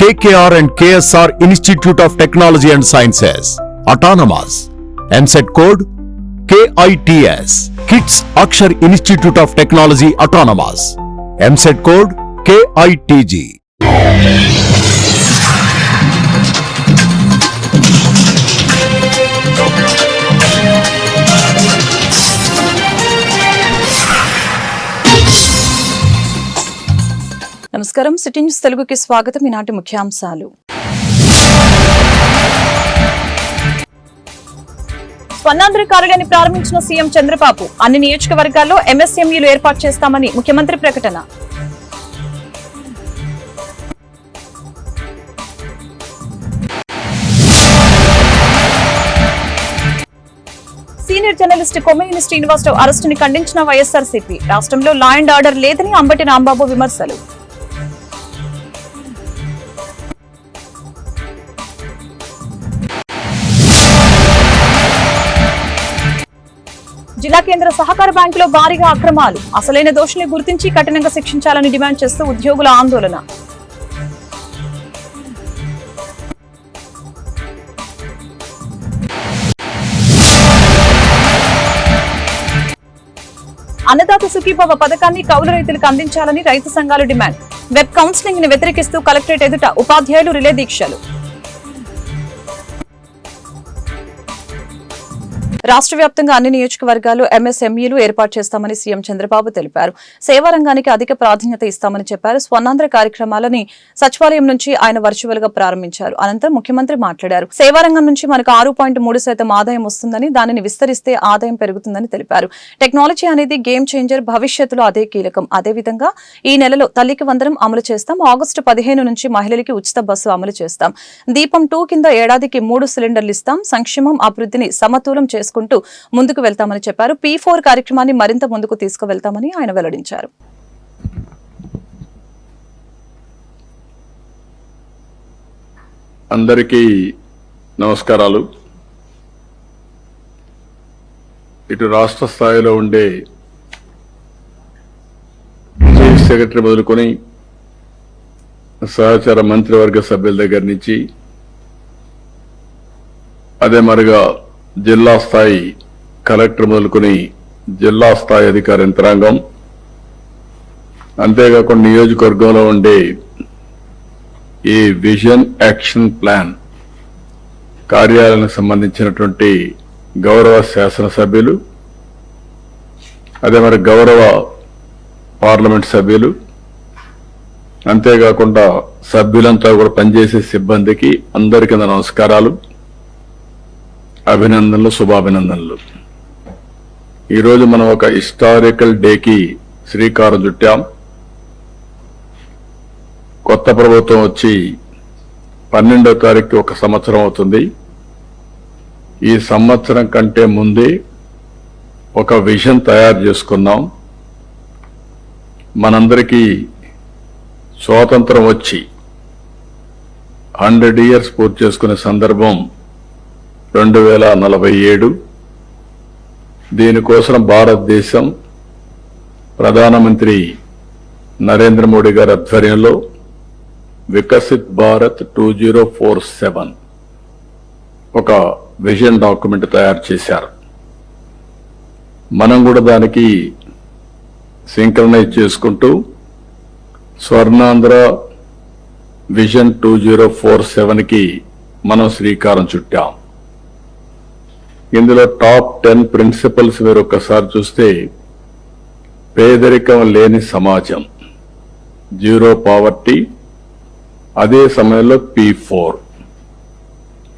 KKR and KSR Institute of Technology and Sciences, Autonomous, MCET code KITS, KITS Akshar Institute of Technology Autonomous, MCET code KITG. నమస్కారం city news తెలుగుకి స్వాగతం ఈనాటి ముఖ్యాంశాలు స్వర్ణాంధ్ర కార్యాలయాన్ని ప్రారంభించిన CM Chandrababu అన్ని నియోజకవర్గాల్లో ఎంఎస్ఎంఈలు ఏర్పాటు చేస్తామని ముఖ్యమంత్రి ప్రకటన సీనియర్ జర్నలిస్ట్ కొమ్మేని శ్రీనివాసరావు అరెస్టుని ఖండించిన వైఎస్సార్సీపీ రాష్ట్రంలో లా అండ్ ఆర్డర్ లేదని అంబటి రాంబాబు విమర్శలు జిల్లా కేంద్ర సహకార బ్యాంకులో భారీగా అక్రమాలు అసలైన దోషుల్ని గుర్తించి కఠినంగా శిక్షించాలని డిమాండ్ చేస్తూ ఉద్యోగుల ఆందోళన అన్నదాత సుఖీభవ పథకాన్ని కౌలు రైతులకు అందించాలని రైతు సంఘాలు డిమాండ్ వెబ్ కౌన్సిలింగ్ ని వ్యతిరేకిస్తూ కలెక్టరేట్ ఎదుట ఉపాధ్యాయులు రిలే దీక్షలు రాష్ట్ర వ్యాప్తంగా అన్ని నియోజకవర్గాలు ఎంఎస్ఎంఈలు ఏర్పాటు చేస్తామని సీఎం చంద్రబాబు తెలిపారు సేవా రంగానికి అధిక ప్రాధాన్యత ఇస్తామని చెప్పారు స్వర్ణాంధ్ర కార్యక్రమాలని సచివాలయం నుంచి ఆయన వర్చువల్ గా ప్రారంభించారు అనంతరం ముఖ్యమంత్రి మాట్లాడారు సేవారంగం నుంచి మనకు ఆరు పాయింట్ మూడు శాతం ఆదాయం వస్తుందని దానిని విస్తరిస్తే ఆదాయం పెరుగుతుందని తెలిపారు టెక్నాలజీ అనేది గేమ్ చేంజర్ భవిష్యత్తులో అదే కీలకం అదేవిధంగా ఈ నెలలో తల్లికి వందనం అమలు చేస్తాం ఆగస్టు పదిహేను నుంచి మహిళలకి ఉచిత బస్సు అమలు చేస్తాం దీపం టూ కింద ఏడాదికి మూడు సిలిండర్లు ఇస్తాం సంక్షేమం అభివృద్ధిని సమతూలం చేసుకుంటాం తీసుకుంటూ ముందుకు వెళ్తామని చెప్పారు పీ ఫోర్ కార్యక్రమాన్ని మరింత ముందుకు తీసుకువెళ్తామని ఆయన వెల్లడించారు అందరికీ నమస్కారాలు ఇటు రాష్ట్ర స్థాయిలో ఉండే చీఫ్ సెక్రటరీ మొదలుకొని సహచార మంత్రివర్గ సభ్యుల దగ్గర నుంచి అదే మరిగా జిల్లా స్థాయి కలెక్టర్ మొదలుకొని జిల్లా స్థాయి అధికార యంత్రాంగం అంతేకాకుండా నియోజకవర్గంలో ఉండే ఈ విజన్ యాక్షన్ ప్లాన్ కార్యాలయానికి సంబంధించినటువంటి గౌరవ శాసనసభ్యులు అదే మరి గౌరవ పార్లమెంట్ సభ్యులు అంతేకాకుండా సభ్యులంతా కూడా పనిచేసే సిబ్బందికి అందరికీ నమస్కారాలు అభినందనలు శుభాభినందనలు ఈరోజు మనం ఒక హిస్టారికల్ డేకి శ్రీకారం చుట్టాం కొత్త ప్రభుత్వం వచ్చి పన్నెండో తారీఖు ఒక సంవత్సరం అవుతుంది ఈ సంవత్సరం కంటే ముందే ఒక విషన్ తయారు చేసుకున్నాం మనందరికీ స్వాతంత్రం వచ్చి హండ్రెడ్ ఇయర్స్ పూర్తి చేసుకునే సందర్భం రెండు వేల నలభై ఏడు దీనికోసం భారతదేశం ప్రధానమంత్రి నరేంద్ర మోడీ గారి ఆధ్వర్యంలో Viksit Bharat two zero four seven ఒక విజన్ డాక్యుమెంట్ తయారు చేశారు మనం కూడా దానికి సింక్రనైజ్ చేసుకుంటూ Swarnandhra vision two zero four సెవెన్కి మనం శ్రీకారం చుట్టాం ఇందులో టాప్ టెన్ ప్రిన్సిపల్స్ మీరు ఒక్కసారి చూస్తే పేదరికం లేని సమాజం జీరో పావర్టీ అదే సమయంలో పి ఫోర్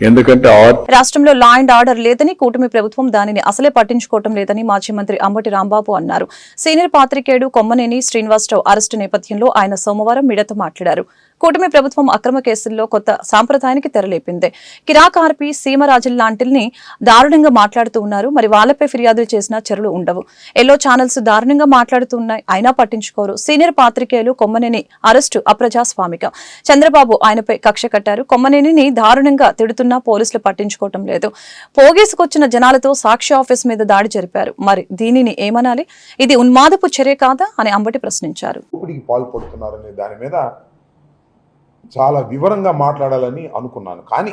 ఎందుకంటే రాష్ట్రంలో లా అండ్ ఆర్డర్ లేదని కూటమి ప్రభుత్వం దానిని అసలే పట్టించుకోవటం లేదని మాజీ మంత్రి అంబటి రాంబాబు అన్నారు సీనియర్ పాత్రికేయుడు కొమ్మనేని శ్రీనివాసరావు అరెస్టు నేపథ్యంలో ఆయన సోమవారం మిడత మాట్లాడారు కూటమి ప్రభుత్వం అక్రమ కేసుల్లో కొత్త సాంప్రదాయానికి తెరలేపింది ఆర్పి సీమరాజన్ లాంటిని దారుణంగా మాట్లాడుతూ ఉన్నారు మరి వాళ్ళపై ఫిర్యాదులు చేసినా చర్యలు ఉండవు ఎల్లో ఛానల్స్ దారుణంగా మాట్లాడుతున్నాయి అయినా పట్టించుకోరు సీనియర్ పాత్రికేయులు కొమ్మనేని అరెస్టు అప్రజాస్వామికం చంద్రబాబు ఆయనపై కక్ష కట్టారు కొమ్మనేనిని దారుణంగా తిడుతున్నా పోలీసులు పట్టించుకోవటం లేదు పోగేసుకొచ్చిన జనాలతో సాక్షి ఆఫీస్ మీద దాడి జరిపారు మరి దీనిని ఏమనాలి ఇది ఉన్మాదపు చర్య కాదా అని అంబటి ప్రశ్నించారు దాని మీద చాలా వివరంగా మాట్లాడాలని అనుకున్నాను కానీ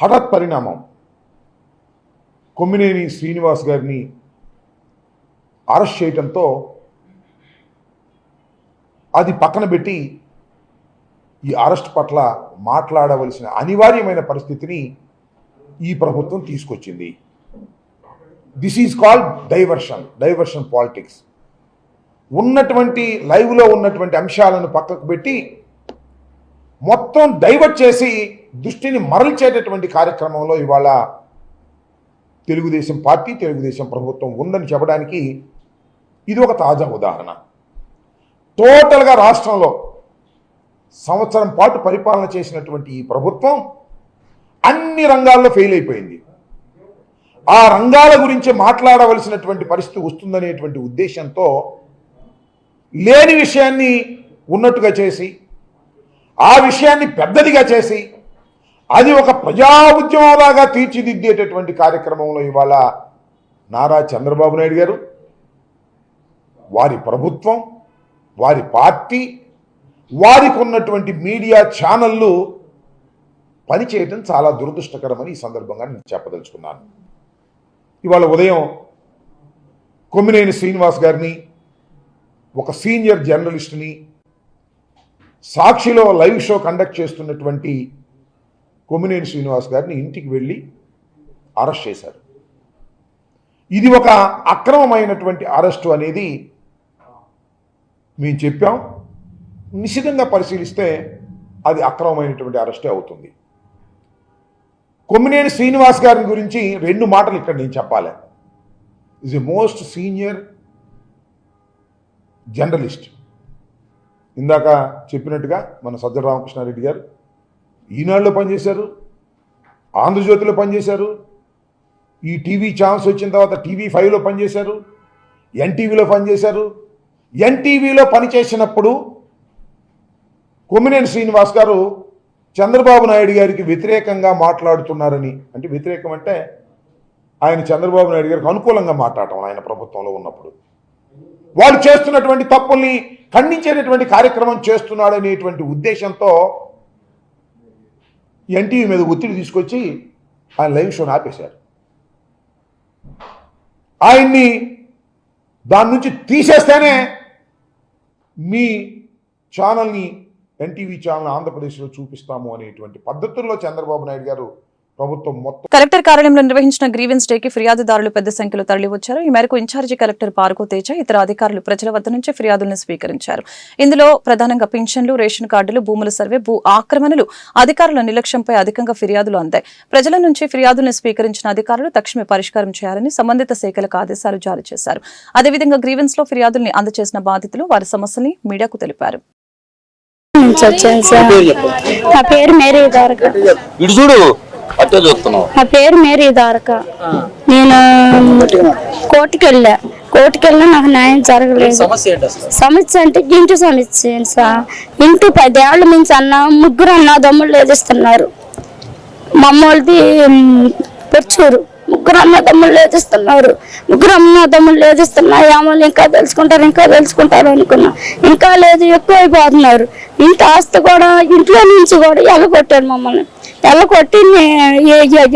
హఠాత్ పరిణామం కొమ్మినేని శ్రీనివాస్ గారిని అరెస్ట్ చేయటంతో అది పక్కన పెట్టి ఈ అరెస్ట్ పట్ల మాట్లాడవలసిన అనివార్యమైన పరిస్థితిని ఈ ప్రభుత్వం తీసుకొచ్చింది this is called diversion diversion politics ఉన్నటువంటి లైవ్లో ఉన్నటువంటి అంశాలను పక్కకు పెట్టి మొత్తం డైవర్ట్ చేసి దృష్టిని మరల్చేటటువంటి కార్యక్రమంలో ఇవాళ తెలుగుదేశం పార్టీ తెలుగుదేశం ప్రభుత్వం ఉందని చెప్పడానికి ఇది ఒక తాజా ఉదాహరణ టోటల్గా రాష్ట్రంలో సంవత్సరం పాటు పరిపాలన చేసినటువంటి ఈ ప్రభుత్వం అన్ని రంగాల్లో ఫెయిల్ అయిపోయింది ఆ రంగాల గురించి మాట్లాడవలసినటువంటి పరిస్థితి వస్తుందనేటువంటి ఉద్దేశంతో లేని విషయాన్ని ఉన్నట్టుగా చేసి ఆ విషయాన్ని పెద్దదిగా చేసి అది ఒక ప్రజా ఉద్యమంలాగా తీర్చిదిద్దేటటువంటి కార్యక్రమంలో ఇవాళ నారా చంద్రబాబు నాయుడు గారు వారి ప్రభుత్వం వారి పార్టీ వారికి ఉన్నటువంటి మీడియా ఛానళ్ళు పనిచేయటం చాలా దురదృష్టకరమని ఈ సందర్భంగా నేను చెప్పదలుచుకున్నాను ఇవాళ ఉదయం కొమ్మినేని శ్రీనివాస్ గారిని ఒక సీనియర్ జర్నలిస్ట్ని సాక్షిలో లైవ్ షో కండక్ట్ చేస్తున్నటువంటి కొమ్మినేని శ్రీనివాస్ గారిని ఇంటికి వెళ్ళి అరెస్ట్ చేశారు ఇది ఒక అక్రమమైనటువంటి అరెస్టు అనేది మేము చెప్పాం నిశ్చితంగా పరిశీలిస్తే అది అక్రమమైనటువంటి అరెస్టే అవుతుంది కొమ్మినేని శ్రీనివాస్ గారి గురించి రెండు మాటలు ఇక్కడ నేను చెప్పాలి is a most senior journalist ఇందాక చెప్పినట్టుగా మన సజ్జ రామకృష్ణారెడ్డి గారు ఈనాడులో పనిచేశారు ఆంధ్రజ్యోతిలో పనిచేశారు ఈ టీవీ ఛాన్స్ వచ్చిన తర్వాత టీవీ ఫైవ్లో పనిచేశారు ఎన్టీవీలో పనిచేశారు ఎన్టీవీలో పనిచేసినప్పుడు కొమ్మినేని శ్రీనివాస్ గారు చంద్రబాబు నాయుడు గారికి వ్యతిరేకంగా మాట్లాడుతున్నారని అంటే వ్యతిరేకం అంటే ఆయన చంద్రబాబు నాయుడు గారికి అనుకూలంగా మాట్లాడటం ఆయన ప్రభుత్వంలో ఉన్నప్పుడు వాళ్ళు చేస్తున్నటువంటి తప్పుల్ని ఖండించేటటువంటి కార్యక్రమం చేస్తున్నాడు అనేటువంటి ఉద్దేశంతో ఎన్టీవీ మీద ఒత్తిడి తీసుకొచ్చి ఆయన లైవ్ షోని ఆపేశారు ఆయన్ని దాని నుంచి తీసేస్తేనే మీ ఛానల్ని ఎన్టీవీ ఛానల్ ఆంధ్రప్రదేశ్లో చూపిస్తాము అనేటువంటి పద్ధతుల్లో చంద్రబాబు నాయుడు గారు కలెక్టర్ కార్యాలయంలో నిర్వహించిన గ్రీవెన్స్ డేకి ఫిర్యాదుదారులు పెద్ద సంఖ్యలో తరలివచ్చారు ఈ మేరకు ఇన్ఛార్జి కలెక్టర్ పార్కు తేజ ఇతర అధికారులు ప్రజల వద్ద నుంచి ఫిర్యాదులను స్వీకరించారు ఇందులో ప్రధానంగా పింఛన్లు రేషన్ కార్డులు భూముల సర్వే భూ ఆక్రమణలు అధికారుల నిర్లక్ష్యంపై అధికంగా ఫిర్యాదులు అందాయి ప్రజల నుంచి ఫిర్యాదులను స్వీకరించిన అధికారులు తక్షణమే పరిష్కారం చేయాలని సంబంధిత శాఖలకు ఆదేశాలు జారీ చేశారు అదేవిధంగా గ్రీవెన్స్ లో ఫిర్యాదుల్ని అందజేసిన బాధితులు వారి సమస్యల్ని మీడియాకు తెలిపారు నా పేరు మేరీ ఇటు చూడు అట్టే చూస్తున్నావు నా పేరు మేరీ ద్వారక నేను కోర్టుకి వెళ్ళా కోర్టుకి వెళ్ళా నాకు న్యాయం జరగలేదు సమస్య సమస్య అంటే ఇంటి సమస్య సార్ ఇంటి పదేళ్ళ నుంచి అన్న ముగ్గురు అన్నదమ్ముళ్ళు ఏదిస్తున్నారు మా అమ్మ వాళ్ళది పొచ్చూరు ముగ్గురు అన్న తమ్ముళ్ళు ఏదిస్తున్నారు ముగ్గురు అన్న తమ్ముళ్ళు ఏదిస్తున్నారు ఇంకా తెలుసుకుంటారు ఇంకా తెలుసుకుంటారు అనుకున్నా ఇంకా లేదు ఎక్కువ అయిపోతున్నారు ఇంత ఆస్తి కూడా ఇంట్లో నుంచి కూడా కొట్టారు మమ్మల్ని కొట్టి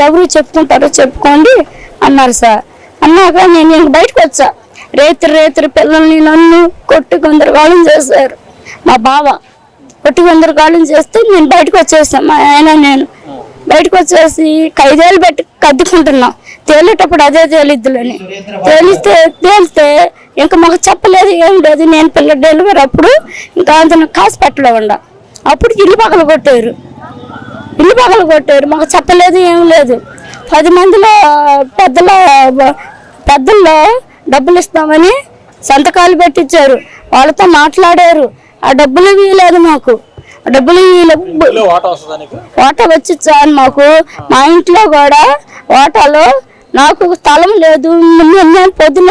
ఎవరు చెప్పుకుంటారో చెప్పుకోండి అన్నారు సార్ అన్నాక నేను ఇంక బయటకు వచ్చా రేతురు రేత్రి పిల్లల్ని నన్ను కొట్టి గొందరగాళం చేశారు మా బావ కొట్టి గొందరగాళం చేస్తే నేను బయటకు వచ్చేసాను మా ఆయన నేను బయటకు వచ్చేసి ఐదేళ్ళు పెట్టి కద్దుకుంటున్నాం తేలేటప్పుడు అదే తేలిద్దులని తేలిస్తే తేలితే ఇంకా మాకు చెప్పలేదు ఏం లేదు నేను పిల్ల డెలివరీ అప్పుడు ఇంకా అంతను కాసు ఉండ అప్పుడు ఇల్లు పగలు కొట్టారు ఇల్లు పగలు కొట్టారు మాకు చెప్పలేదు ఏం లేదు పది మందిలో పెద్దల పెద్దల్లో డబ్బులు ఇస్తామని సంతకాలు పెట్టించారు వాళ్ళతో మాట్లాడారు ఆ డబ్బులు ఇవ్వలేదు మాకు డబ్బులు వాటర్ వచ్చి సార్ మాకు మా ఇంట్లో కూడా వాటాలో నాకు స్థలం లేదు పొద్దున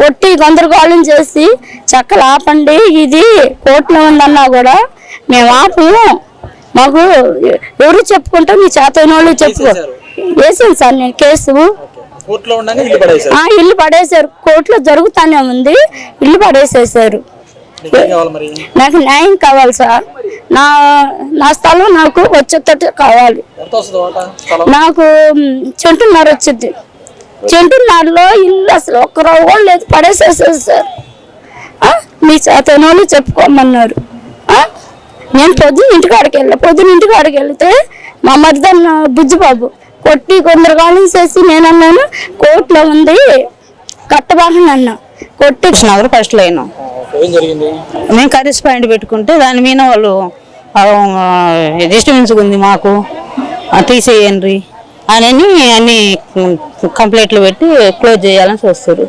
కొట్టి గందరగోళం చేసి చక్కలు ఆపండి ఇది కోర్టులో ఉందన్నా కూడా మేము ఆపము మాకు ఎవరు చెప్పుకుంటాం మీ చేత వాళ్ళు చెప్పుకో వేసాను సార్ నేను కేసు ఇల్లు పడేశారు కోర్టులో జరుగుతానే ఉంది ఇల్లు పడేసేసారు నాకు న్యాయం కావాలి సార్ నా నా స్థలం నాకు వచ్చేటట్టు కావాలి నాకు చెంటున్నర వచ్చింది చెంటున్నరలో ఇల్లు అసలు ఒక్కరో కూడా లేదు పడేసేసారు సార్ మీ చేతనోళ్ళు చెప్పుకోమన్నారు నేను పొద్దున ఇంటికాడికి వెళ్ళా పొద్దున ఇంటికాడికి వెళ్తే మా మరిదన్న బుజ్జిబాబు కొట్టి కొందరు కాలం చేసి నేను అన్నాను కోర్టులో ఉంది కట్టబాహన్ అన్నా కొట్టించినారు ఫస్ట్ లైన్ మేము కర్రీస్ పాయింట్ పెట్టుకుంటే దాని మీద వాళ్ళు డిస్టర్బెన్స్ ఉంది మాకు తీసేయండి అని అన్ని కంప్లైంట్లు పెట్టి క్లోజ్ చేయాలని చూస్తారు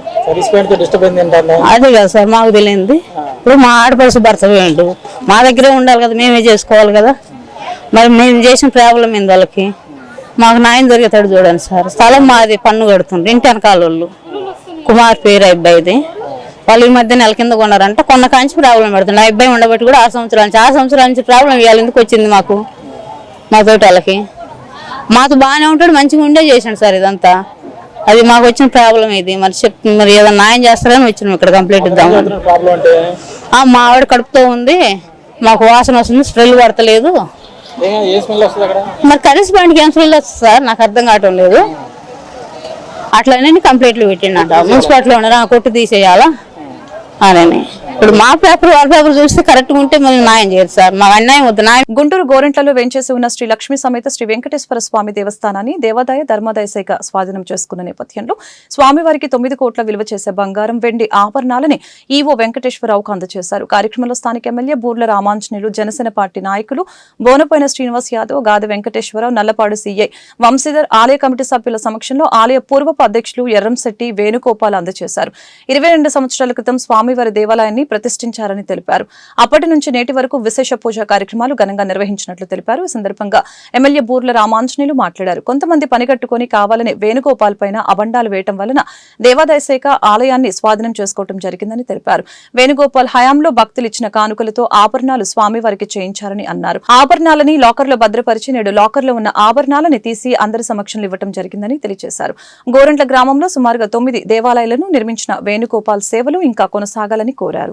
అదే కదా సార్ మాకు తెలియంది ఇప్పుడు మా ఆడపడుచు భర్త వేయండు మా దగ్గరే ఉండాలి కదా మేమే చేసుకోవాలి కదా మరి మేము చేసిన ప్రాబ్లం ఏంది వాళ్ళకి మాకు న్యాయం దొరికేతాడు చూడండి సార్ స్థలం మాది పన్ను కడుతుండ్రు ఇంటి వెనకాల వాళ్ళు కుమార్ పేరు అబ్బాయిది వాళ్ళు ఈ మధ్య నెల కింద కొన్నారంటే కొన్న కాంచి ప్రాబ్లం పెడుతుంది ఆ అబ్బాయి ఉండబట్టి కూడా ఆ సంవత్సరాల నుంచి ఆ సంవత్సరాల నుంచి ప్రాబ్లం ఇవ్వాలి ఎందుకు వచ్చింది మాకు మా తోటి వాళ్ళకి మాతో బాగానే ఉంటాడు మంచిగా ఉండే చేసాడు సార్ ఇదంతా అది మాకు వచ్చిన ప్రాబ్లం ఇది మరి చెప్ మరి ఏదైనా న్యాయం చేస్తారని వచ్చినాం ఇక్కడ కంప్లీట్ ఇద్దాం మా ఆవిడ కడుపుతో ఉంది మాకు వాసన వస్తుంది స్ప్రెల్ పడతలేదు మరి కరెన్సీ పాయింట్కి ఏం స్మెల్ వస్తుంది సార్ నాకు అర్థం కావటం లేదు అట్లనే కంప్లైంట్లు పెట్టిండట మున్సిపాలిటీలో ఉన్నారా కొట్టు తీసేయాలా అనే ఇప్పుడు మా పేపర్ వాళ్ళ పేపర్ చూస్తే కరెక్ట్గా ఉంటే మనం న్యాయం చేయరు సార్ మా అన్యాయం వద్దు న్యాయం గుంటూరు గోరెంట్లలో వేంచేసి ఉన్న శ్రీ లక్ష్మీ సమేత శ్రీ వెంకటేశ్వర స్వామి దేవస్థానాన్ని దేవాదాయ ధర్మాదాయ శాఖ స్వాధీనం చేసుకున్న నేపథ్యంలో స్వామివారికి తొమ్మిది కోట్ల విలువ చేసే బంగారం వెండి ఆభరణాలని ఈవో వెంకటేశ్వరరావుకు అందజేశారు కార్యక్రమంలో స్థానిక ఎమ్మెల్యే బూర్ల రామాంజనేయులు జనసేన పార్టీ నాయకులు బోనపోయిన శ్రీనివాస్ యాదవ్ గాద వెంకటేశ్వరరావు నల్లపాడు సీఐ వంశీధర్ ఆలయ కమిటీ సభ్యుల సమక్షంలో ఆలయ పూర్వపు అధ్యక్షులు ఎర్రంశెట్టి వేణుగోపాల్ అందజేశారు ఇరవై రెండు సంవత్సరాల క్రితం స్వామివారి దేవాలయాన్ని విగ్రహాన్ని ప్రతిష్ఠించారని తెలిపారు అప్పటి నుంచి నేటి వరకు విశేష పూజా కార్యక్రమాలు ఘనంగా నిర్వహించినట్లు తెలిపారు ఈ సందర్భంగా ఎమ్మెల్యే బూర్ల రామాంజనేయులు మాట్లాడారు కొంతమంది పనిగట్టుకుని కావాలని వేణుగోపాల్ పైన అబండాలు వేయటం వలన దేవాదాయ శాఖ ఆలయాన్ని స్వాధీనం చేసుకోవడం జరిగిందని తెలిపారు వేణుగోపాల్ హయాంలో భక్తులు ఇచ్చిన కానుకలతో ఆభరణాలు స్వామి వారికి చేయించారని అన్నారు ఆభరణాలని లాకర్లో భద్రపరిచి నేడు లాకర్లో ఉన్న ఆభరణాలని తీసి అందరి సమక్షంలో ఇవ్వడం జరిగిందని తెలియజేశారు గోరంట్ల గ్రామంలో సుమారుగా తొమ్మిది దేవాలయాలను నిర్మించిన వేణుగోపాల్ సేవలు ఇంకా కొనసాగాలని కోరారు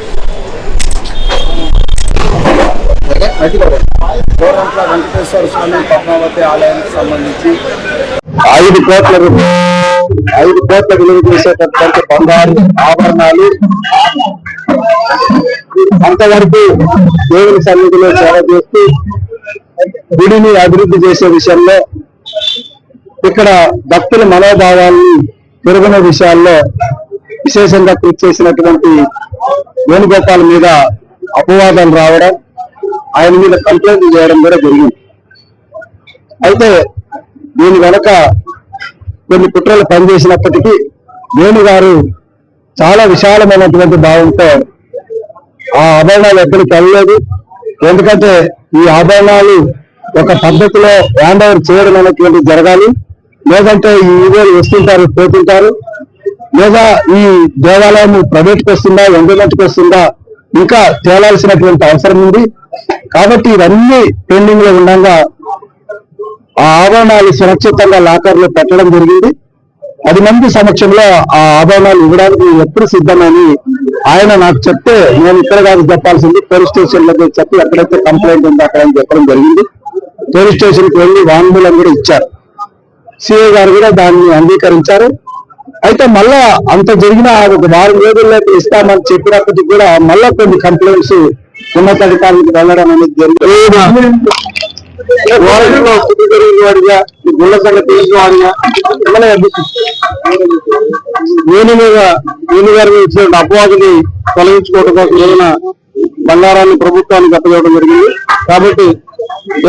ఐదు కోట్ల ఐదు కోట్ల విలువ చేసేటటువంటి బంగారు ఆభరణాలు అంతవరకు దేవుని సన్నిధిలో సేవ చేస్తూ గుడిని అభివృద్ధి చేసే విషయంలో ఇక్కడ భక్తుల మనోభావాన్ని పెరుగున విషయాల్లో విశేషంగా కృషి చేసినటువంటి వేణుగోపాల్ మీద అపవాదాలు రావడం ఆయన మీద కంప్లైంట్ చేయడం కూడా జరిగింది అయితే దీని వెనక కొన్ని కుట్రలు పనిచేసినప్పటికీ నేను గారు చాలా విశాలమైనటువంటి భావంతో ఆ ఆభరణాలు ఎక్కడికి వెళ్ళలేదు ఎందుకంటే ఈ ఆభరణాలు ఒక పద్ధతిలో హ్యాండ్ ఓవర్ చేయడం అనేటువంటిది జరగాలి లేదంటే ఈ ఈవేలు వస్తుంటారు పోతుంటారు లేదా ఈ దేవాలయం ప్రైవేట్కి వస్తుందా ఎండమెంట్కి వస్తుందా ఇంకా తేలాల్సినటువంటి అవసరం ఉంది కాబట్టి ఇవన్నీ పెండింగ్ లో ఉండగా ఆ ఆభరణాలు సురక్షితంగా లాకర్లో పెట్టడం జరిగింది పది మంది సమక్షంలో ఆ ఆభరణాలు ఇవ్వడానికి ఎప్పుడు సిద్ధమని ఆయన నాకు చెప్తే నేను ఇక్కడ కాదు చెప్పాల్సింది పోలీస్ స్టేషన్ లో చెప్పి ఎక్కడైతే కంప్లైంట్ ఉందో అక్కడ చెప్పడం జరిగింది పోలీస్ స్టేషన్ కి వెళ్ళి వాంగ్మూలం కూడా ఇచ్చారు సిఐ గారు కూడా దాన్ని అంగీకరించారు అయితే మళ్ళా అంత జరిగిన ఒక వారం రోజుల్లో ఇస్తామని చెప్పినప్పటికీ కూడా మళ్ళా కొన్ని కంప్లైంట్స్ ఉన్నతాధికారులకు వెళ్ళడం అనేది జరిగింది వాడిగా గుళ్ళ సంగతి మీద వేణు గారి మీద ఇచ్చిన అపవాదిని తొలగించుకోవడం కోసం బంగారాన్ని ప్రభుత్వానికి అప్పగేయడం జరిగింది కాబట్టి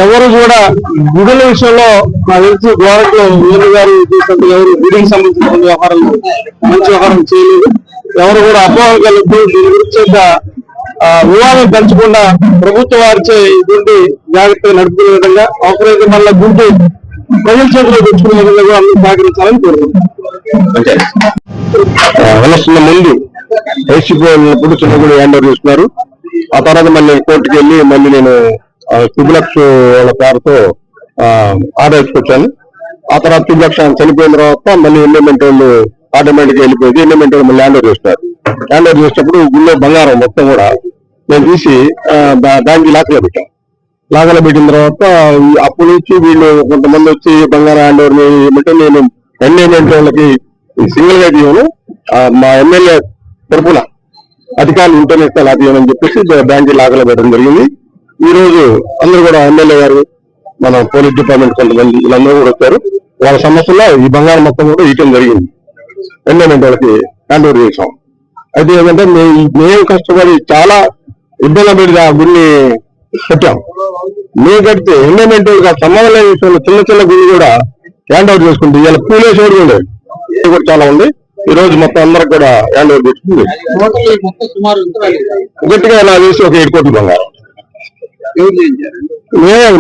ఎవరు కూడా గుడుల విషయంలో నాకు తెలిసి గోరట్లో వేణు గారు తీసుకుంటే ఎవరు గుడికి సంబంధించిన వ్యవహారాలు మంచి వ్యవహారం చేయలేదు ఎవరు కూడా అపోహలు కలుగుతూ దీని గురించి వివాదం తలచకుండా ప్రభుత్వ వారిచే ఇటువంటి జాగ్రత్తగా నడుపుకునే విధంగా అవసరమైతే మళ్ళీ గుంటూ ప్రజల చేతిలో తెచ్చుకునే విధంగా అందరూ సహకరించాలని కోరుకుంటున్నాం ముందు వైసీపీ ఉన్నప్పుడు చిన్నగుడు హ్యాండ్ ఓవర్ చేస్తున్నారు ఆ తర్వాత మళ్ళీ కోర్టుకి వెళ్ళి మళ్ళీ నేను తుబులక్ష వాళ్ళ పేరుతో వేసుకొచ్చాను ఆ తర్వాత తుబులక్ష చనిపోయిన తర్వాత మళ్ళీ ఎండోమెంట్ వాళ్ళు ఆటోమేటిక్ వెళ్ళిపోయింది ఎండోమెంట్ వాళ్ళు మళ్ళీ హ్యాండ్ ఓవర్ చేస్తున్నారు హ్యాండ్ ఓవర్ చేసినప్పుడు గుళ్ళో బంగారం మొత్తం కూడా నేను తీసి దానికి లాకలో పెట్టాం లాకలో పెట్టిన తర్వాత అప్పటి నుంచి వీళ్ళు కొంతమంది వచ్చి బంగారం హ్యాండ్ ఓవర్ ఏమంటే నేను ఎన్ఏమెంట్ వాళ్ళకి సింగిల్ గా తీయను మా ఎమ్మెల్యే తరపున అధికారులు ఉంటేనే అలా అని చెప్పేసి బ్యాంక్ లాకలో పెట్టడం జరిగింది ఈ రోజు అందరూ కూడా ఎమ్మెల్యే గారు మన పోలీస్ డిపార్ట్మెంట్ కొంతమంది వీళ్ళందరూ కూడా వచ్చారు వాళ్ళ సమస్యలో ఈ బంగారం మొత్తం కూడా ఇవ్వడం జరిగింది ఎన్ఏమెంట్ వాళ్ళకి హ్యాండ్ ఓవర్ చేసాం అయితే ఏంటంటే మేము కష్టపడి చాలా ఇబ్బంది గుడిని పెట్టాం మీ కడితే ఎండమెంట్ సమాధానం లేని చిన్న చిన్న గుడి కూడా హ్యాండ్ అవుట్ చేసుకుంటే ఇలా పూలేసేవాడు ఉండేది కూడా చాలా ఉంది ఈ రోజు మొత్తం అందరికి కూడా హ్యాండ్ అవుట్ చేసుకుంది గట్టిగా ఇలా చేసి ఒక ఏడు కోట్లు బంగారం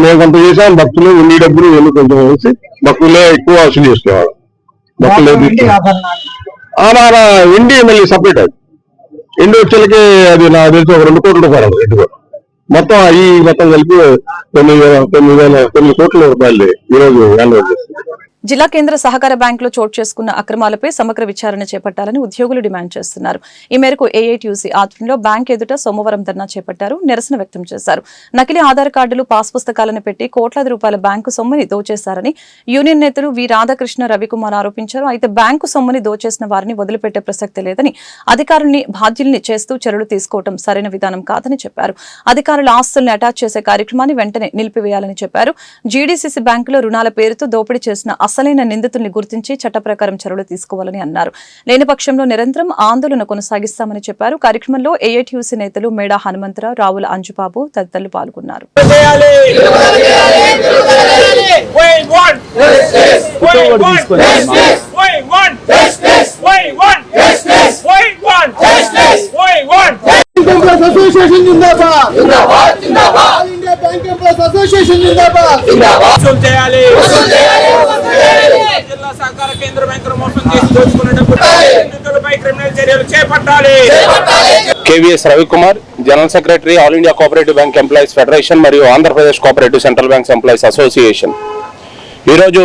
మేము కొంత చేసాం భక్తులు ఉండి డబ్బులు వెళ్ళి కొంచెం చేసి భక్తులే ఎక్కువ వసూలు చేసుకునేవాళ్ళం భక్తులే ఆనారా వెండి మళ్ళీ సపరేట్ అది ఎండు వచ్చేలకి అది నా తెలిసి ఒక రెండు కోట్ల రూపాయలు రెండు కోట్లు మొత్తం ఈ మొత్తం కలిపి తొమ్మిది వేల తొమ్మిది వేల తొమ్మిది కోట్ల రూపాయలు ఈరోజు రోజు ఓవర్ జిల్లా కేంద్ర సహకార బ్యాంకులో చోటు చేసుకున్న అక్రమాలపై సమగ్ర విచారణ చేపట్టాలని ఉద్యోగులు డిమాండ్ చేస్తున్నారు ఈ మేరకు ఏఐటీయూసీ ఆధ్వర్యంలో బ్యాంక్ ఎదుట సోమవారం ధర్నా చేపట్టారు నిరసన వ్యక్తం చేశారు నకిలీ ఆధార్ కార్డులు పాస్ పుస్తకాలను పెట్టి కోట్లాది రూపాయల బ్యాంకు సొమ్ముని దోచేశారని యూనియన్ నేతలు వి రాధాకృష్ణ రవికుమార్ ఆరోపించారు అయితే బ్యాంకు సొమ్ముని దోచేసిన వారిని వదిలిపెట్టే ప్రసక్తి లేదని అధికారుల్ని బాధ్యుల్ని చేస్తూ చర్యలు తీసుకోవడం సరైన విధానం కాదని చెప్పారు అధికారుల ఆస్తుల్ని అటాచ్ చేసే కార్యక్రమాన్ని వెంటనే నిలిపివేయాలని చెప్పారు జీడీసీసీ బ్యాంకులో రుణాల పేరుతో దోపిడీ చేసిన అసలైన నిందితుల్ని గుర్తించి చట్ట ప్రకారం చర్యలు తీసుకోవాలని అన్నారు లేని పక్షంలో నిరంతరం ఆందోళన కొనసాగిస్తామని చెప్పారు కార్యక్రమంలో ఏఐటీయూసీ నేతలు మేడా హనుమంతరావు రావుల అంజుబాబు తదితరులు పాల్గొన్నారు Justice! Justice! Justice! Employees association జిందాబాద్ జిందాబాద్ ఇండియా బ్యాంక్ అసోసియేషన్ జిందాబాద్ జిందాబాద్ చేయాలి చేయాలి జిల్లా సహకార కేంద్ర మోసం చేసి దోచుకునేటప్పుడు నిందితులపై క్రిమినల్ చర్యలు చేపట్టాలి K V S Ravikumar general secretary all India cooperative bank employees federation మరియు Andhra Pradesh cooperative central banks employees association ఈరోజు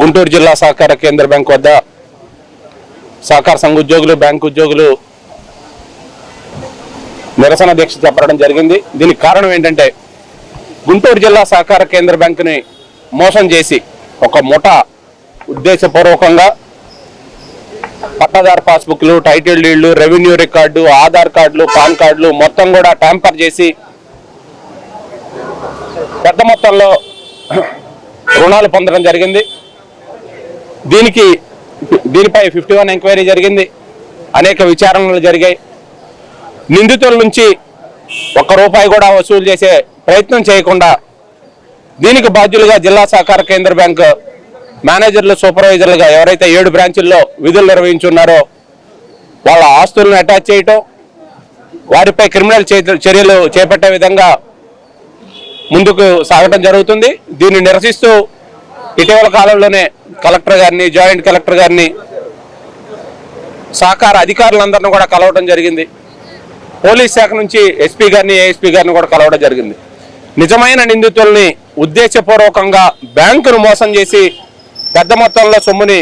గుంటూరు జిల్లా సహకార కేంద్ర బ్యాంక్ వద్ద సహకార సంఘ ఉద్యోగులు బ్యాంక్ ఉద్యోగులు నిరసన దీక్ష చెప్పడం జరిగింది దీనికి కారణం ఏంటంటే గుంటూరు జిల్లా సహకార కేంద్ర బ్యాంకుని మోసం చేసి ఒక ముఠ ఉద్దేశపూర్వకంగా పట్టాదారు పాస్బుక్లు టైటిల్ డీళ్లు రెవెన్యూ రికార్డు ఆధార్ కార్డులు పాన్ కార్డులు మొత్తం కూడా ట్యాంపర్ చేసి పెద్ద మొత్తంలో రుణాలు పొందడం జరిగింది దీనికి దీనిపై ఫిఫ్టీ వన్ ఎంక్వైరీ జరిగింది అనేక విచారణలు జరిగాయి నిందితుల నుంచి ఒక్క రూపాయి కూడా వసూలు చేసే ప్రయత్నం చేయకుండా దీనికి బాధ్యులుగా జిల్లా సహకార కేంద్ర బ్యాంకు మేనేజర్లు సూపర్వైజర్లుగా ఎవరైతే ఏడు బ్రాంచుల్లో విధులు నిర్వహించున్నారో వాళ్ళ ఆస్తులను అటాచ్ చేయటం వారిపై క్రిమినల్ చర్యలు చేపట్టే విధంగా ముందుకు సాగటం జరుగుతుంది దీన్ని నిరసిస్తూ ఇటీవల కాలంలోనే కలెక్టర్ గారిని జాయింట్ కలెక్టర్ గారిని సహకార అధికారులందరినీ కూడా కలవటం జరిగింది పోలీస్ శాఖ నుంచి ఎస్పీ గారిని ఏఎస్పీ గారిని కూడా కలవడం జరిగింది నిజమైన నిందితుల్ని ఉద్దేశపూర్వకంగా బ్యాంకును మోసం చేసి పెద్ద మొత్తంలో సొమ్ముని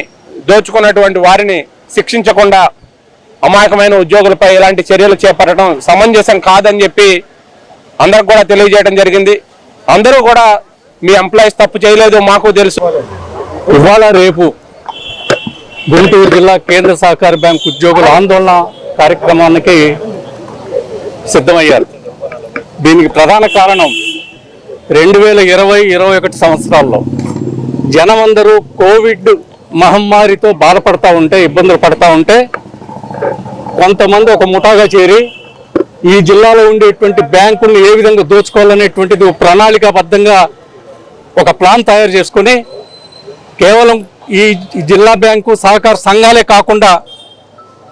దోచుకున్నటువంటి వారిని శిక్షించకుండా అమాయకమైన ఉద్యోగులపై ఇలాంటి చర్యలు చేపట్టడం సమంజసం కాదని చెప్పి అందరికి కూడా తెలియజేయడం జరిగింది అందరూ కూడా మీ ఎంప్లాయీస్ తప్పు చేయలేదు మాకు తెలుసు ఇవాళ రేపు గుంటూరు జిల్లా కేంద్ర సహకార బ్యాంక్ ఉద్యోగుల ఆందోళన కార్యక్రమానికి సిద్ధమయ్యారు దీనికి ప్రధాన కారణం రెండు వేల ఇరవై ఇరవై ఒకటి సంవత్సరాల్లో జనమందరూ కోవిడ్ మహమ్మారితో బాధపడతా ఉంటే ఇబ్బందులు పడతా ఉంటే కొంతమంది ఒక ముఠాగా చేరి ఈ జిల్లాలో ఉండేటువంటి బ్యాంకులను ఏ విధంగా దోచుకోవాలనేటువంటిది ప్రణాళికాబద్ధంగా ఒక ప్లాన్ తయారు చేసుకొని కేవలం ఈ జిల్లా బ్యాంకు సహకార సంఘాలే కాకుండా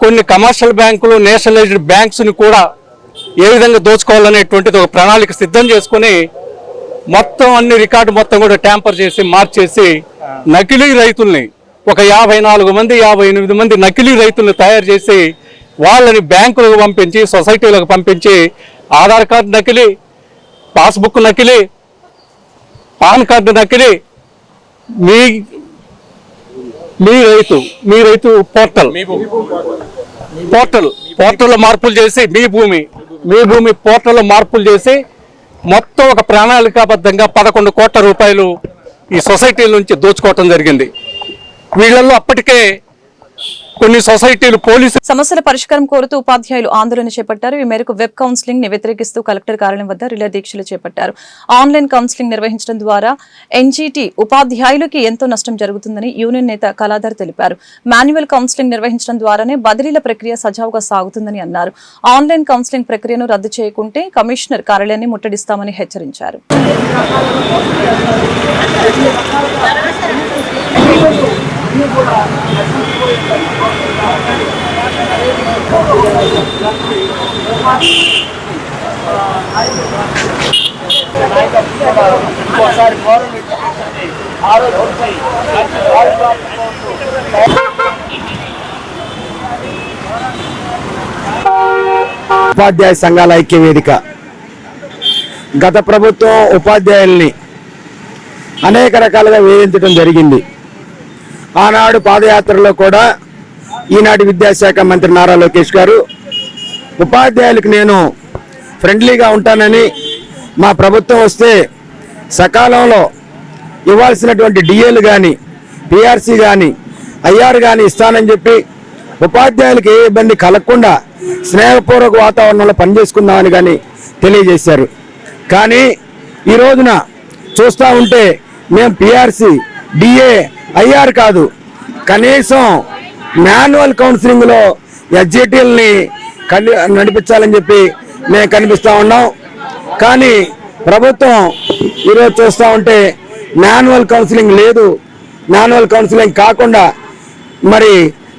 కొన్ని కమర్షియల్ బ్యాంకులు నేషనలైజ్డ్ బ్యాంక్స్ని కూడా ఏ విధంగా దోచుకోవాలనేటువంటిది ఒక ప్రణాళిక సిద్ధం చేసుకుని మొత్తం అన్ని రికార్డు మొత్తం కూడా ట్యాంపర్ చేసి మార్చేసి నకిలీ రైతుల్ని ఒక యాభై నాలుగు మంది యాభై ఎనిమిది మంది నకిలీ రైతులను తయారు చేసి వాళ్ళని బ్యాంకులకు పంపించి సొసైటీలకు పంపించి ఆధార్ కార్డు నకిలీ పాస్బుక్ నకిలీ పాన్ కార్డు నకిలీ మీ మీ రైతు మీ రైతు పోర్టల్ పోర్టల్ పోర్టల్లో మార్పులు చేసి మీ భూమి మీ భూమి పోర్టల్లో మార్పులు చేసి మొత్తం ఒక ప్రణాళికాబద్ధంగా పదకొండు కోట్ల రూపాయలు ఈ సొసైటీ నుంచి దోచుకోవటం జరిగింది వీళ్ళల్లో అప్పటికే కొన్ని సొసైటీలు పోలీసు సమస్యల పరిష్కారం కోరుతూ ఉపాధ్యాయులు ఆందోళన చేపట్టారు ఈ మేరకు వెబ్ కౌన్సిలింగ్ ని వ్యతిరేకిస్తూ కలెక్టర్ కార్యాలయం వద్ద రిలే దీక్షలు చేపట్టారు ఆన్లైన్ కౌన్సిలింగ్ నిర్వహించడం ద్వారా ఎన్జీటీ ఉపాధ్యాయులకి ఎంతో నష్టం జరుగుతుందని యూనియన్ నేత కళాధర్ తెలిపారు మాన్యువల్ కౌన్సిలింగ్ నిర్వహించడం ద్వారానే బదిలీల ప్రక్రియ సజావుగా సాగుతుందని అన్నారు ఆన్లైన్ కౌన్సిలింగ్ ప్రక్రియను రద్దు చేయకుంటే కమిషనర్ కార్యాలయాన్ని ముట్టడిస్తామని హెచ్చరించారు కూడా ఉపాధ్యాయ సంఘాల ఐక్య వేదిక గత ప్రభుత్వం ఉపాధ్యాయుల్ని అనేక రకాలుగా వేధించడం జరిగింది ఆనాడు పాదయాత్రలో కూడా ఈనాటి విద్యాశాఖ మంత్రి నారా లోకేష్ గారు ఉపాధ్యాయులకు నేను ఫ్రెండ్లీగా ఉంటానని మా ప్రభుత్వం వస్తే సకాలంలో ఇవ్వాల్సినటువంటి డిఏలు కానీ పిఆర్సీ కానీ ఐఆర్ కానీ ఇస్తానని చెప్పి ఉపాధ్యాయులకు ఏ ఇబ్బంది కలగకుండా స్నేహపూర్వక వాతావరణంలో పనిచేసుకుందామని కానీ తెలియజేశారు కానీ ఈ రోజున చూస్తూ ఉంటే మేము పిఆర్సీ డిఏ ఐఆర్ కాదు కనీసం మాన్యువల్ కౌన్సిలింగ్లో ఎస్జిటిల్ని కని నడిపించాలని చెప్పి మేము కనిపిస్తూ ఉన్నాం కానీ ప్రభుత్వం ఈరోజు చూస్తూ ఉంటే మాన్యువల్ కౌన్సిలింగ్ లేదు మాన్యువల్ కౌన్సిలింగ్ కాకుండా మరి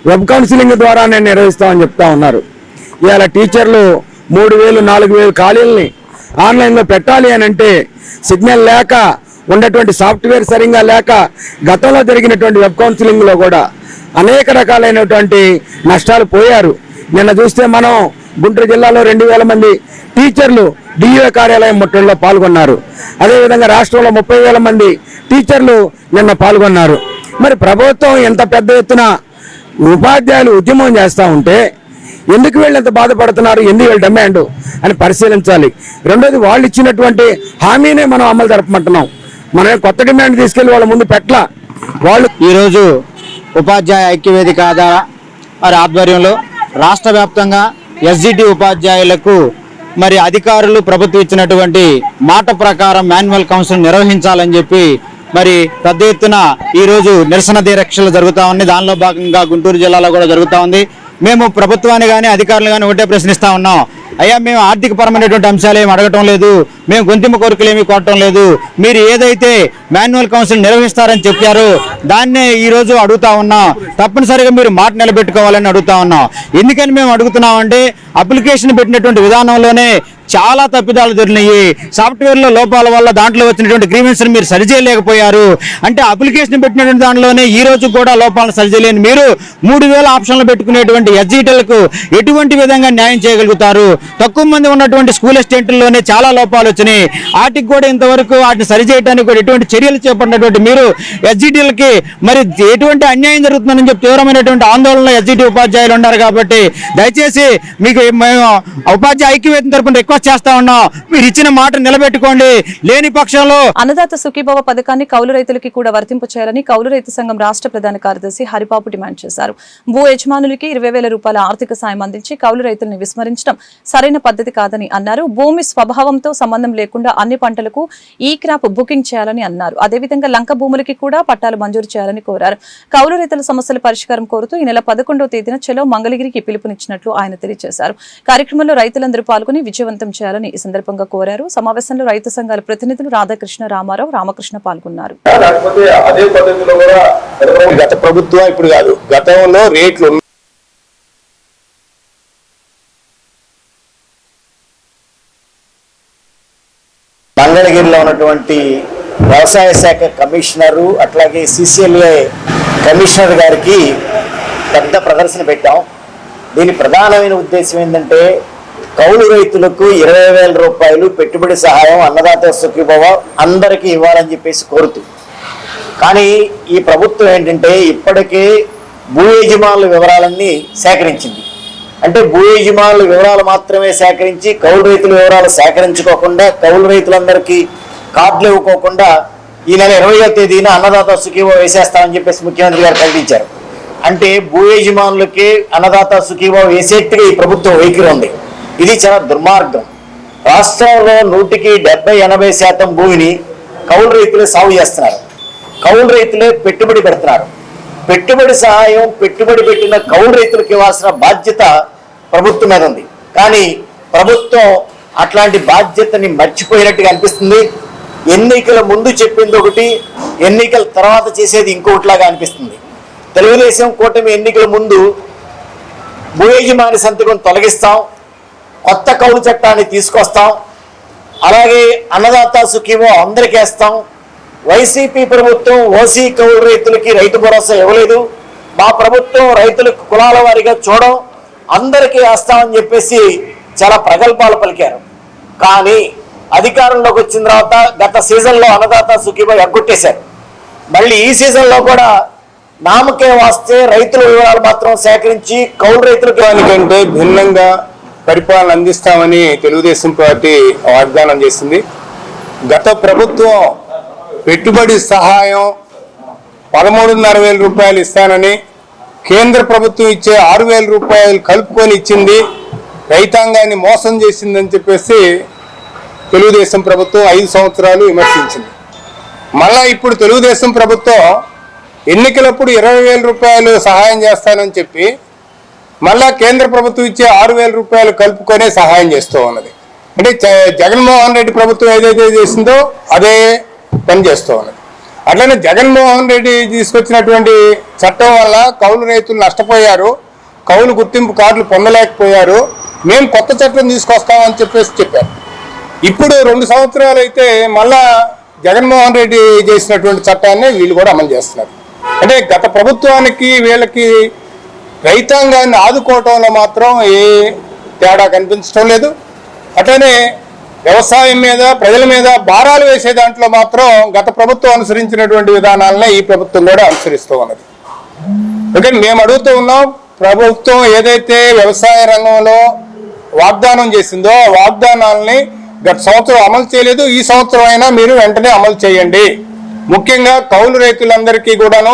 వెబ్ కౌన్సిలింగ్ ద్వారా నేను నిర్వహిస్తామని చెప్తా ఉన్నారు ఇవాళ టీచర్లు మూడు వేలు నాలుగు వేలు ఖాళీలని ఆన్లైన్లో పెట్టాలి అని అంటే సిగ్నల్ లేక ఉన్నటువంటి సాఫ్ట్వేర్ సరిగా లేక గతంలో జరిగినటువంటి వెబ్ కౌన్సిలింగ్లో కూడా అనేక రకాలైనటువంటి నష్టాలు పోయారు నిన్న చూస్తే మనం గుంటూరు జిల్లాలో రెండు వేల మంది టీచర్లు డిఏ కార్యాలయం ముట్టడిలో పాల్గొన్నారు అదేవిధంగా రాష్ట్రంలో ముప్పై వేల మంది టీచర్లు నిన్న పాల్గొన్నారు మరి ప్రభుత్వం ఎంత పెద్ద ఎత్తున ఉపాధ్యాయులు ఉద్యమం చేస్తూ ఉంటే ఎందుకు వీళ్ళు ఎంత బాధపడుతున్నారు ఎందుకు వీళ్ళ డిమాండ్ అని పరిశీలించాలి రెండోది వాళ్ళు ఇచ్చినటువంటి హామీనే మనం అమలు జరపమంటున్నాం మనం కొత్త డిమాండ్ తీసుకెళ్లి వాళ్ళ ముందు పెట్టలా వాళ్ళు ఈరోజు ఉపాధ్యాయ ఐక్యవేదిక ఆధార వారి ఆధ్వర్యంలో రాష్ట్ర వ్యాప్తంగా ఎస్జిటి ఉపాధ్యాయులకు మరి అధికారులు ప్రభుత్వం ఇచ్చినటువంటి మాట ప్రకారం మాన్యువల్ కౌన్సిల్ నిర్వహించాలని చెప్పి మరి పెద్ద ఎత్తున ఈరోజు నిరసన దీరక్షలు జరుగుతూ ఉంది దానిలో భాగంగా గుంటూరు జిల్లాలో కూడా జరుగుతూ ఉంది మేము ప్రభుత్వాన్ని కానీ అధికారులు కానీ ఒకటే ప్రశ్నిస్తూ ఉన్నాం అయ్యా మేము ఆర్థిక పరమైనటువంటి అంశాలు ఏమి అడగటం లేదు మేము గొంతిమ కోరికలు ఏమి కోరటం లేదు మీరు ఏదైతే మాన్యువల్ కౌన్సిల్ నిర్వహిస్తారని చెప్పారో దాన్నే ఈరోజు అడుగుతా ఉన్నాం తప్పనిసరిగా మీరు మాట నిలబెట్టుకోవాలని అడుగుతా ఉన్నాం ఎందుకని మేము అడుగుతున్నామంటే అప్లికేషన్ పెట్టినటువంటి విధానంలోనే చాలా తప్పిదాలు జరిగినాయి సాఫ్ట్వేర్లో లోపాల వల్ల దాంట్లో వచ్చినటువంటి గ్రీవెన్స్ని మీరు సరిచేయలేకపోయారు అంటే అప్లికేషన్ పెట్టినటువంటి దాంట్లోనే ఈ రోజు కూడా లోపాలను సరిచేయలేని మీరు మూడు వేల ఆప్షన్లు పెట్టుకునేటువంటి ఎస్జీటీలకు ఎటువంటి విధంగా న్యాయం చేయగలుగుతారు తక్కువ మంది ఉన్నటువంటి స్కూల్ అసిస్టెంట్లోనే చాలా లోపాలు వచ్చినాయి వాటికి కూడా ఇంతవరకు వాటిని సరిచేయడానికి కూడా ఎటువంటి చర్యలు చేపట్టినటువంటి మీరు ఎస్జీటీలకి మరి ఎటువంటి అన్యాయం జరుగుతుందని చెప్పి తీవ్రమైనటువంటి ఆందోళనలో ఎస్జీటీ ఉపాధ్యాయులు ఉన్నారు కాబట్టి దయచేసి మీకు మేము ఉపాధ్యాయ ఐక్యవేతన తరపున రిక్వెస్ట్ రిక్వెస్ట్ చేస్తా ఉన్నా మీరు ఇచ్చిన మాట నిలబెట్టుకోండి లేని పక్షంలో అన్నదాత సుఖీభావ పథకాన్ని కౌలు రైతులకి కూడా వర్తింపు చేయాలని కౌలు రైతు సంఘం రాష్ట్ర ప్రధాన కార్యదర్శి హరిబాబు డిమాండ్ చేశారు భూ యజమానులకి ఇరవై వేల రూపాయల ఆర్థిక సాయం అందించి కౌలు రైతులను విస్మరించడం సరైన పద్ధతి కాదని అన్నారు భూమి స్వభావంతో సంబంధం లేకుండా అన్ని పంటలకు ఈ క్రాప్ బుకింగ్ చేయాలని అన్నారు అదేవిధంగా లంక భూములకి కూడా పట్టాలు మంజూరు చేయాలని కోరారు కౌలు రైతుల సమస్యల పరిష్కారం కోరుతూ ఈ నెల పదకొండవ తేదీన చెలో మంగళగిరికి పిలుపునిచ్చినట్లు ఆయన తెలియజేశారు కార్యక్రమంలో రైతులందరూ పాల్గొని విజయవంతం విజయవంతం చేయాలని ఈ సందర్భంగా కోరారు సమావేశంలో రైతు సంఘాల ప్రతినిధులు రాధాకృష్ణ రామారావు రామకృష్ణ పాల్గొన్నారు గత ప్రభుత్వం మంగళగిరిలో ఉన్నటువంటి వ్యవసాయ శాఖ కమిషనరు అట్లాగే సిసిఎల్ఏ కమిషనర్ గారికి పెద్ద ప్రదర్శన పెట్టాం దీని ప్రధానమైన ఉద్దేశం ఏంటంటే కౌలు రైతులకు ఇరవై వేల రూపాయలు పెట్టుబడి సహాయం అన్నదాత సుఖీభవ అందరికీ ఇవ్వాలని చెప్పేసి కోరుతూ కానీ ఈ ప్రభుత్వం ఏంటంటే ఇప్పటికే భూ యజమానుల వివరాలన్నీ సేకరించింది అంటే భూ యజమానుల వివరాలు మాత్రమే సేకరించి కౌలు రైతుల వివరాలు సేకరించుకోకుండా కౌలు రైతులందరికీ కార్డులు ఇవ్వకోకుండా ఈ నెల ఇరవయో తేదీన అన్నదాత సుఖీభవ వేసేస్తామని చెప్పేసి ముఖ్యమంత్రి గారు ప్రకటించారు అంటే భూ యజమానులకి అన్నదాత సుఖీవో వేసేట్టుగా ఈ ప్రభుత్వం వైఖరి ఉంది ఇది చాలా దుర్మార్గం రాష్ట్రంలో నూటికి డెబ్బై ఎనభై శాతం భూమిని కౌలు రైతులే సాగు చేస్తున్నారు కౌలు రైతులే పెట్టుబడి పెడుతున్నారు పెట్టుబడి సహాయం పెట్టుబడి పెట్టిన కౌలు రైతులకు ఇవ్వాల్సిన బాధ్యత ప్రభుత్వం మీద ఉంది కానీ ప్రభుత్వం అట్లాంటి బాధ్యతని మర్చిపోయినట్టుగా అనిపిస్తుంది ఎన్నికల ముందు చెప్పింది ఒకటి ఎన్నికల తర్వాత చేసేది ఇంకొకటిలాగా అనిపిస్తుంది తెలుగుదేశం కూటమి ఎన్నికల ముందు యజమాని సంతకం తొలగిస్తాం కొత్త కౌలు చట్టాన్ని తీసుకొస్తాం అలాగే అన్నదాత సుఖీమో అందరికీ వేస్తాం వైసీపీ ప్రభుత్వం ఓసీ కౌలు రైతులకి రైతు భరోసా ఇవ్వలేదు మా ప్రభుత్వం రైతులకు కులాల వారిగా చూడం అందరికీ వేస్తామని చెప్పేసి చాలా ప్రగల్భాలు పలికారు కానీ అధికారంలోకి వచ్చిన తర్వాత గత సీజన్లో అన్నదాత సుఖీమో ఎగ్గొట్టేశారు మళ్ళీ ఈ సీజన్లో కూడా నామకే వాస్తే రైతుల వివరాలు మాత్రం సేకరించి కౌలు రైతులకి దానికంటే భిన్నంగా పరిపాలన అందిస్తామని తెలుగుదేశం పార్టీ వాగ్దానం చేసింది గత ప్రభుత్వం పెట్టుబడి సహాయం పదమూడున్నర వేల రూపాయలు ఇస్తానని కేంద్ర ప్రభుత్వం ఇచ్చే ఆరు వేల రూపాయలు కలుపుకొని ఇచ్చింది రైతాంగాన్ని మోసం చేసిందని చెప్పేసి తెలుగుదేశం ప్రభుత్వం ఐదు సంవత్సరాలు విమర్శించింది మళ్ళా ఇప్పుడు తెలుగుదేశం ప్రభుత్వం ఎన్నికలప్పుడు ఇరవై రూపాయలు సహాయం చేస్తానని చెప్పి మళ్ళా కేంద్ర ప్రభుత్వం ఇచ్చే ఆరు వేల రూపాయలు కలుపుకొనే సహాయం చేస్తూ ఉన్నది అంటే జగన్మోహన్ రెడ్డి ప్రభుత్వం ఏదైతే చేసిందో అదే పని చేస్తూ ఉన్నది అట్లనే జగన్మోహన్ రెడ్డి తీసుకొచ్చినటువంటి చట్టం వల్ల కౌలు రైతులు నష్టపోయారు కౌలు గుర్తింపు కార్డులు పొందలేకపోయారు మేము కొత్త చట్టం తీసుకొస్తామని చెప్పేసి చెప్పారు ఇప్పుడు రెండు సంవత్సరాలు అయితే మళ్ళా జగన్మోహన్ రెడ్డి చేసినటువంటి చట్టాన్ని వీళ్ళు కూడా అమలు చేస్తున్నారు అంటే గత ప్రభుత్వానికి వీళ్ళకి రైతాంగాన్ని ఆదుకోవటంలో మాత్రం ఏ తేడా కనిపించడం లేదు అట్లనే వ్యవసాయం మీద ప్రజల మీద భారాలు వేసే దాంట్లో మాత్రం గత ప్రభుత్వం అనుసరించినటువంటి విధానాలనే ఈ ప్రభుత్వం కూడా అనుసరిస్తూ ఉన్నది ఎందుకంటే మేము అడుగుతూ ఉన్నాం ప్రభుత్వం ఏదైతే వ్యవసాయ రంగంలో వాగ్దానం చేసిందో ఆ వాగ్దానాలని గత సంవత్సరం అమలు చేయలేదు ఈ సంవత్సరం అయినా మీరు వెంటనే అమలు చేయండి ముఖ్యంగా కౌలు రైతులందరికీ కూడాను